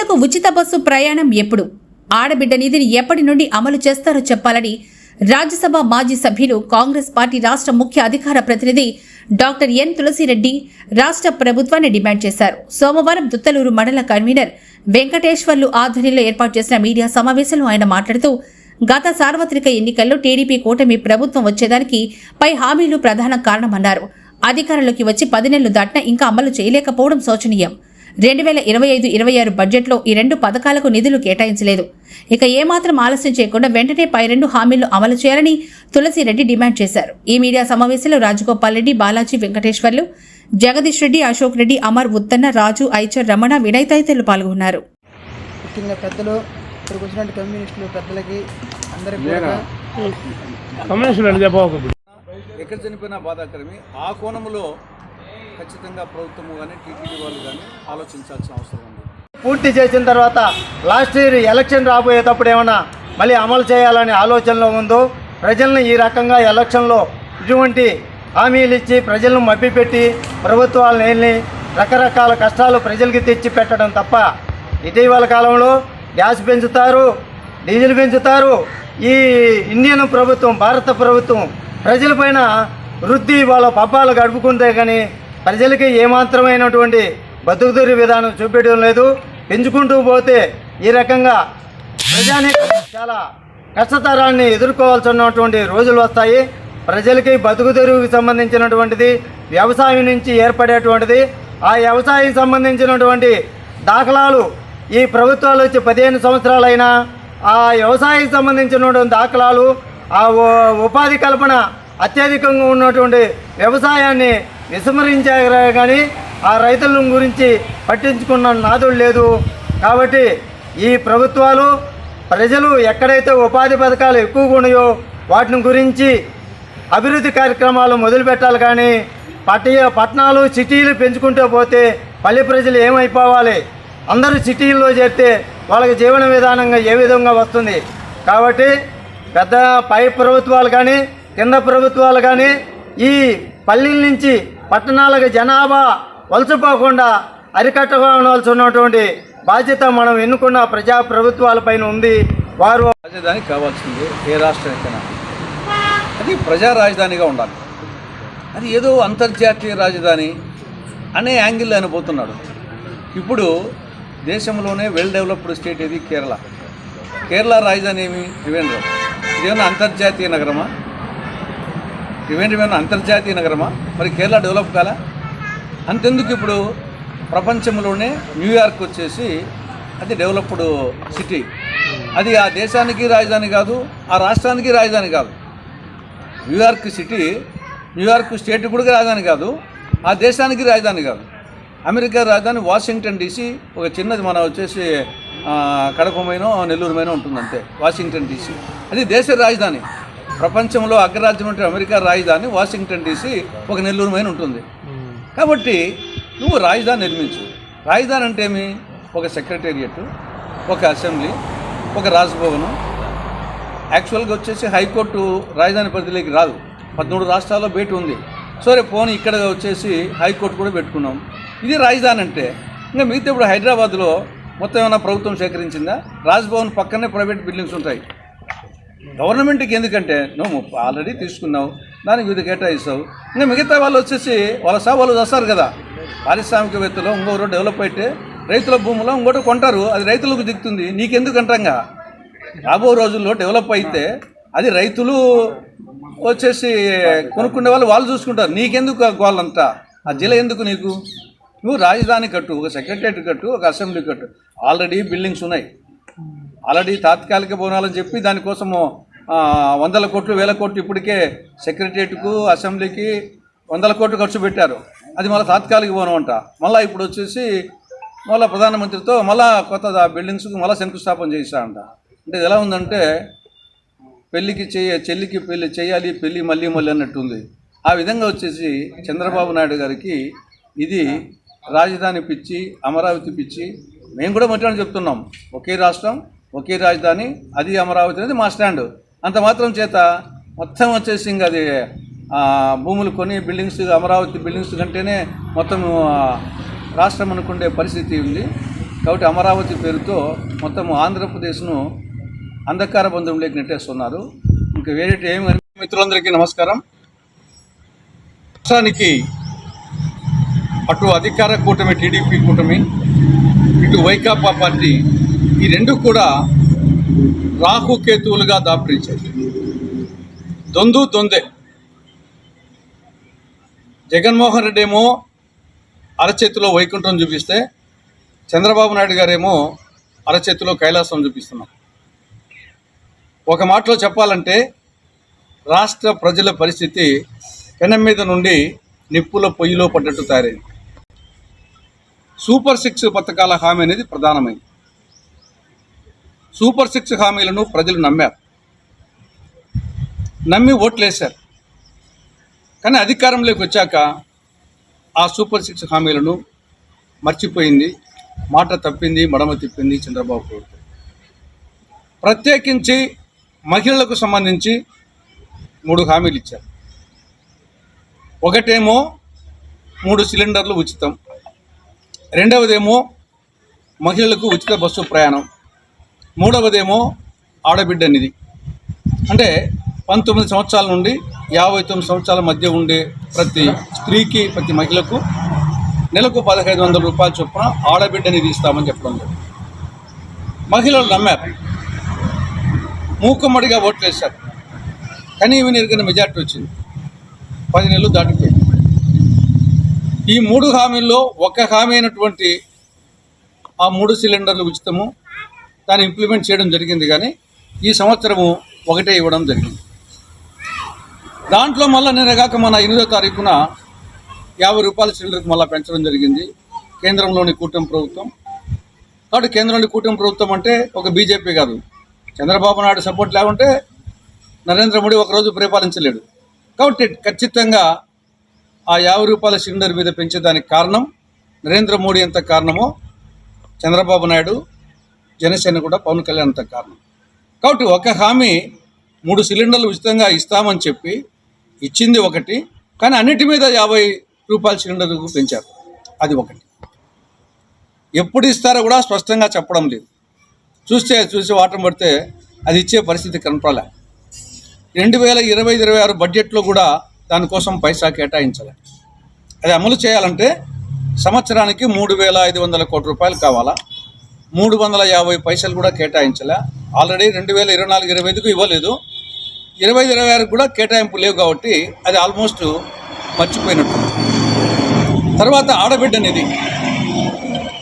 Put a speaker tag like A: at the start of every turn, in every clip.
A: మహిళలకు ఉచిత బస్సు ప్రయాణం ఎప్పుడు? ఆడబిడ్డ నిధిని ఎప్పటి నుండి అమలు చేస్తారో చెప్పాలని రాజ్యసభ మాజీ సభ్యులు కాంగ్రెస్ పార్టీ రాష్ట్ర ముఖ్య అధికార ప్రతినిధి డాక్టర్ ఎన్ తులసిరెడ్డి రాష్ట్ర ప్రభుత్వాన్ని డిమాండ్ చేశారు. సోమవారం దుత్తలూరు మండల కన్వీనర్ వెంకటేశ్వర్లు ఆధ్వర్యంలో ఏర్పాటు చేసిన మీడియా సమావేశంలో ఆయన మాట్లాడుతూ గత సార్వత్రిక ఎన్నికల్లో టీడీపీ కూటమి ప్రభుత్వం వచ్చేదానికి పై హామీలు ప్రధాన కారణమన్నారు. అధికారంలోకి వచ్చి పది నెలలు దాటినా ఇంకా అమలు చేయలేకపోవడం శోచనీయం. రెండు వేల ఇరవై ఐదు ఇరవై ఆరు బడ్జెట్లో ఈ రెండు పథకాలకు నిధులు కేటాయించలేదు. ఇక ఏమాత్రం ఆలస్యం చేయకుండా వెంటనే పై రెండు హామీలు అమలు చేయాలని తులసిరెడ్డి డిమాండ్ చేశారు. ఈ మీడియా సమావేశంలో రాజగోపాల్ రెడ్డి బాలాజీ వెంకటేశ్వర్లు జగదీష్ రెడ్డి అశోక్ రెడ్డి అమర్ ఉత్తన్న రాజు ఐచర్ రమణ వినయ్ తదితరులు పాల్గొన్నారు.
B: ముఖ్యంగా పెద్దలు ఇక్కడికి వచ్చినట్టు కమ్యూనిస్టులు పెద్దలకి అందరికీ కూడా
C: కమ్యూనిస్టులు అని చెప్పకపోతే
D: ఎక్కడ చనిపోయినా బాధాకరమే. ఆ కోణంలో ఖచ్చితంగా ప్రభుత్వము కానీ టీటీడీ వాళ్ళు కానీ ఆలోచించాల్సిన అవసరం ఉంది.
E: పూర్తి చేసిన తర్వాత లాస్ట్ ఇయర్ ఎలక్షన్ రాబోయేటప్పుడు ఏమన్నా మళ్ళీ అమలు చేయాలనే ఆలోచనలో ఉందో ప్రజలను ఈ రకంగా ఎలక్షన్లో ఇటువంటి హామీలు ఇచ్చి ప్రజలను మభ్యపెట్టి ప్రభుత్వాలను వెళ్ళి రకరకాల కష్టాలు ప్రజలకి తెచ్చి పెట్టడం తప్ప ఇటీవల కాలంలో గ్యాస్ పెంచుతారు డీజిల్ పెంచుతారు ఈ ఇండియన్ ప్రభుత్వం భారత ప్రభుత్వం ప్రజలపైన వృద్ధి వాళ్ళ పబ్బాలు గడుపుకుంటే కానీ ప్రజలకి ఏమాత్రమైనటువంటి బతుకుదూరి విధానం చూపించడం లేదు. పెంచుకుంటూ పోతే ఈ రకంగా ప్రజానికి చాలా కష్టతరాన్ని ఎదుర్కోవాల్సినటువంటి రోజులు వస్తాయి. ప్రజలకి బతుకుదెరువుకి సంబంధించినటువంటిది వ్యవసాయం నుంచి ఏర్పడేటువంటిది ఆ వ్యవసాయం సంబంధించినటువంటి దాఖలాలు ఈ ప్రభుత్వాలు వచ్చి పదిహేను సంవత్సరాలైనా ఆ వ్యవసాయానికి సంబంధించినటువంటి దాఖలాలు ఆ ఉపాధి కల్పన అత్యధికంగా ఉన్నటువంటి వ్యవసాయాన్ని విస్మరించారు కానీ ఆ రైతుల గురించి పట్టించుకున్న నాదుడు లేదు. కాబట్టి ఈ ప్రభుత్వాలు ప్రజలు ఎక్కడైతే ఉపాధి పథకాలు ఎక్కువగా ఉన్నాయో వాటిని గురించి అభివృద్ధి కార్యక్రమాలు మొదలుపెట్టాలి కానీ పట్టి పట్టణాలు సిటీలు పెంచుకుంటూ పోతే పల్లె ప్రజలు ఏమైపోవాలి? అందరూ సిటీల్లో చేరితే వాళ్ళకి జీవన విధానంగా ఏ విధంగా వస్తుంది? కాబట్టి పెద్ద పై ప్రభుత్వాలు కానీ కింద ప్రభుత్వాలు కానీ ఈ పల్లెల నుంచి పట్టణాలకు జనాభా వలసపోకుండా అరికట్టవలసి ఉన్నటువంటి బాధ్యత మనం ఎన్నుకున్న ప్రజా ప్రభుత్వాలపైన ఉంది. వారు
D: రాజధాని కావాల్సిందే ఏ రాష్ట్రానికైనా. అది ప్రజా రాజధానిగా ఉండాలి. అది ఏదో అంతర్జాతీయ రాజధాని అనే యాంగిల్ ఆయన పోతున్నాడు. ఇప్పుడు దేశంలోనే వెల్ డెవలప్డ్ స్టేట్ ఏది? కేరళ. కేరళ రాజధాని ఏమి? త్రివేంద్రం. ఇదేమన్నా అంతర్జాతీయ నగరమా? త్రివేంద్రం అంతర్జాతీయ నగరమా? మరి కేరళ డెవలప్ కాలా? అంతెందుకు ఇప్పుడు ప్రపంచంలోనే న్యూయార్క్ వచ్చేసి అది డెవలప్డ్ సిటీ అది ఆ దేశానికి రాజధాని కాదు ఆ రాష్ట్రానికి రాజధాని కాదు. న్యూయార్క్ సిటీ న్యూయార్క్ స్టేట్ కూడా రాజధాని కాదు ఆ దేశానికి రాజధాని కాదు. అమెరికా రాజధాని వాషింగ్టన్ డీసీ ఒక చిన్నది మన వచ్చేసి కడపమైన కడపమైనో ఉంటుంది అంతే వాషింగ్టన్ డీసీ అది దేశ రాజధాని. ప్రపంచంలో అగ్రరాజ్యం అంటే అమెరికా రాజధాని వాషింగ్టన్ డీసీ ఒక నెల్లూరుమైన ఉంటుంది. కాబట్టి నువ్వు రాజధాని నిర్మించు. రాజధాని అంటే ఏమి? ఒక సెక్రటేరియట్ ఒక అసెంబ్లీ ఒక రాజ్భవనం. యాక్చువల్గా వచ్చేసి హైకోర్టు రాజధాని పరిధిలోకి రాదు. పదమూడు రాష్ట్రాల్లో బయట ఉంది. సరే పోనీ ఇక్కడ వచ్చేసి హైకోర్టు కూడా పెట్టుకున్నాం. ఇది రాజధాని అంటే. ఇంకా మిగతా ఇప్పుడు హైదరాబాద్లో మొత్తం ఏమైనా ప్రభుత్వం సేకరించిందా? రాజ్భవన్ పక్కనే ప్రైవేట్ బిల్డింగ్స్ ఉంటాయి. గవర్నమెంట్కి ఎందుకంటే నువ్వు ఆల్రెడీ తీసుకున్నావు దానికి ఇది కేటాయిస్తావు. ఇంకా మిగతా వాళ్ళు వచ్చేసి వాళ్ళ సా వాళ్ళు వస్తారు కదా పారిశ్రామికవేత్తలు ఇంకొకరు డెవలప్ అయితే రైతుల భూములో ఇంకోటి కొంటారు అది రైతులకు దిక్కుతుంది నీకెందుకు అంటాంగా రాబో రోజుల్లో డెవలప్ అయితే అది రైతులు వచ్చేసి కొనుక్కునే వాళ్ళు వాళ్ళు చూసుకుంటారు నీకెందుకు ఆ గోళ్ళంతా? ఆ జిల్లా ఎందుకు నీకు? నువ్వు రాజధాని కట్టు ఒక సెక్రటరియట్ కట్టు ఒక అసెంబ్లీ కట్టు ఆల్రెడీ బిల్డింగ్స్ ఉన్నాయి ఆల్రెడీ తాత్కాలిక భవనాలని చెప్పి దానికోసము వందల కోట్లు వేల కోట్లు ఇప్పటికే సెక్రటరియట్కు అసెంబ్లీకి వందల కోట్లు ఖర్చు పెట్టారు. అది మళ్ళీ తాత్కాలిక భవనం అంట. మళ్ళీ ఇప్పుడు వచ్చేసి మళ్ళీ ప్రధానమంత్రితో మళ్ళీ కొత్త బిల్డింగ్స్కి మళ్ళీ శంకుస్థాపన చేశారంట అంటే ఇది ఎలా ఉందంటే పెళ్ళికి చేయ చెల్లికి పెళ్ళి చేయాలి పెళ్ళి మళ్ళీ మళ్ళీ అన్నట్టుంది. ఆ విధంగా వచ్చేసి చంద్రబాబు నాయుడు గారికి ఇది రాజధాని పిచ్చి అమరావతి పిచ్చి మేము కూడా మొట్టమొదటి చెప్తున్నాం. ఒకే రాష్ట్రం ఒకే రాజధాని అది అమరావతి అనేది మా స్టాండ్. అంత మాత్రం చేత మొత్తం వచ్చేసి ఇంకా అది భూములు కొని బిల్డింగ్స్ అమరావతి బిల్డింగ్స్ కంటేనే మొత్తం రాష్ట్రం అనుకునే పరిస్థితి ఉంది. కాబట్టి అమరావతి పేరుతో మొత్తం ఆంధ్రప్రదేశ్ను అంధకార బంధంలోకి నెట్టేస్తున్నారు. ఇంకా వేరే ఏమి మిత్రులందరికీ నమస్కారం. రాష్ట్రానికి అటు అధికార కూటమి టీడీపీ కూటమి ఇటు వైకాపా పార్టీ ఈ రెండు కూడా రాహుకేతువులుగా దాపరించాయి. దొందు దొందే. జగన్మోహన్ రెడ్డి ఏమో అరచేతిలో వైకుంఠం చూపిస్తే చంద్రబాబు నాయుడు గారేమో అరచేతిలో కైలాసం చూపిస్తున్నారు. ఒక మాటలో చెప్పాలంటే రాష్ట్ర ప్రజల పరిస్థితి పెనం మీద నుండి నిప్పుల పొయ్యిలో పడ్డట్టు తయారైంది. సూపర్ సిక్స్ పథకాల హామీ అనేది ప్రధానమైంది. సూపర్ సిక్స్ హామీలను ప్రజలు నమ్మారు. నమ్మి ఓట్లేశారు. కానీ అధికారంలోకి వచ్చాక ఆ సూపర్ సిక్స్ హామీలను మర్చిపోయింది మాట తప్పింది మడమ తిప్పింది చంద్రబాబు ప్రభుత్వం. ప్రత్యేకించి మహిళలకు సంబంధించి మూడు హామీలు ఇచ్చారు. ఒకటేమో మూడు సిలిండర్లు ఉచితం. రెండవదేమో మహిళలకు ఉచిత బస్సు ప్రయాణం. మూడవదేమో ఆడబిడ్డ నిధి అంటే పంతొమ్మిది సంవత్సరాల నుండి యాభై తొమ్మిది సంవత్సరాల మధ్య ఉండే ప్రతి స్త్రీకి ప్రతి మహిళకు నెలకు పదహైదు వందల రూపాయల చొప్పున ఆడబిడ్డ నిధి ఇస్తామని చెప్పడం జరిగింది. మహిళలు నమ్మారు. మూకుమ్మడిగా ఓట్లు వేశారు. కానీ నెరిగిన మెజార్టీ వచ్చింది. పది నెలలు దాటిపోయింది. ఈ మూడు హామీల్లో ఒక హామీ అయినటువంటి ఆ మూడు సిలిండర్లు ఉచితము దాన్ని ఇంప్లిమెంట్ చేయడం జరిగింది కానీ ఈ సంవత్సరము ఒకటే ఇవ్వడం జరిగింది. దాంట్లో మళ్ళీ నిన్నగాక మన ఎనిమిదో తారీఖున యాభై రూపాయల సిలిండర్కి మళ్ళీ పెంచడం జరిగింది. కేంద్రంలోని కూటమి ప్రభుత్వం. కాబట్టి కేంద్రంలోని కూటమి ప్రభుత్వం అంటే ఒక బీజేపీ కాదు. చంద్రబాబు నాయుడు సపోర్ట్ లేకుంటే నరేంద్ర మోడీ ఒకరోజు పరిపాలించలేడు. కాబట్టి ఖచ్చితంగా ఆ యాభై రూపాయల సిలిండర్ మీద పెంచేదానికి కారణం నరేంద్ర మోడీ ఎంత కారణమో చంద్రబాబు నాయుడు జనసేన కూడా పవన్ కళ్యాణ్ అంత కారణం. కాబట్టి ఒక హామీ మూడు సిలిండర్లు ఉచితంగా ఇస్తామని చెప్పి ఇచ్చింది ఒకటి కానీ అన్నిటి మీద యాభై రూపాయల సిలిండర్కు పెంచారు. అది ఒకటి. ఎప్పుడు ఇస్తారో కూడా స్పష్టంగా చెప్పడం లేదు. చూస్తే చూసి వాటం పడితే అది ఇచ్చే పరిస్థితి కనపడలే. రెండు వేల ఇరవై ఇరవై ఆరు బడ్జెట్లో కూడా దానికోసం పైసా కేటాయించాలి. అది అమలు చేయాలంటే సంవత్సరానికి మూడు వేల ఐదు వందల కోట్ల రూపాయలు కావాలా? మూడు వందల యాభై పైసలు కూడా కేటాయించలే. ఆల్రెడీ రెండు వేల ఇరవై నాలుగు ఇరవై ఐదుకు ఇవ్వలేదు. ఇరవై ఐదు ఇరవై ఆరుకు కూడా కేటాయింపు లేవు కాబట్టి అది ఆల్మోస్ట్ మర్చిపోయినట్టు తర్వాత ఆడబిడ్డ నిధి.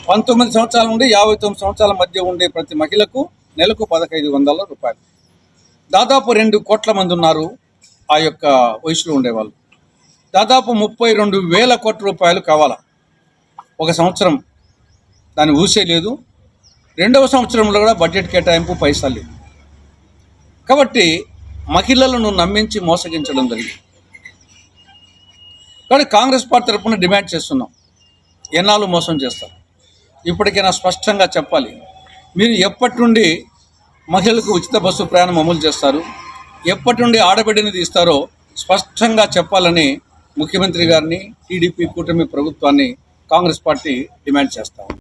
D: పంతొమ్మిది సంవత్సరాల నుండి యాభై తొమ్మిది సంవత్సరాల మధ్య ఉండే ప్రతి మహిళకు నెలకు పదహైదు వందల రూపాయలు. దాదాపు రెండు కోట్ల మంది ఉన్నారు ఆ యొక్క వయసులో ఉండేవాళ్ళు. దాదాపు ముప్పై రెండు వేల కోట్ల రూపాయలు కావాలా. ఒక సంవత్సరం దాన్ని ఊసే లేదు రెండవ సంవత్సరంలో కూడా బడ్జెట్ కేటాయింపు పైసలు లేదు కాబట్టి మహిళలను నమ్మించి మోసగించడం జరిగింది. కానీ కాంగ్రెస్ పార్టీ తరఫున డిమాండ్ చేస్తున్నాం. ఎన్నాళ్ళు మోసం చేస్తారు? ఇప్పటికైనా స్పష్టంగా చెప్పాలి. మీరు ఎప్పటి నుండి మహిళలకు ఉచిత బస్సు ప్రయాణం అమలు చేస్తారు? ఎప్పటి నుండి ఆడబిడ్డని తీస్తారో స్పష్టంగా చెప్పాలని ముఖ్యమంత్రి గారిని టీడీపీ కూటమి ప్రభుత్వాన్ని కాంగ్రెస్ పార్టీ డిమాండ్ చేస్తాం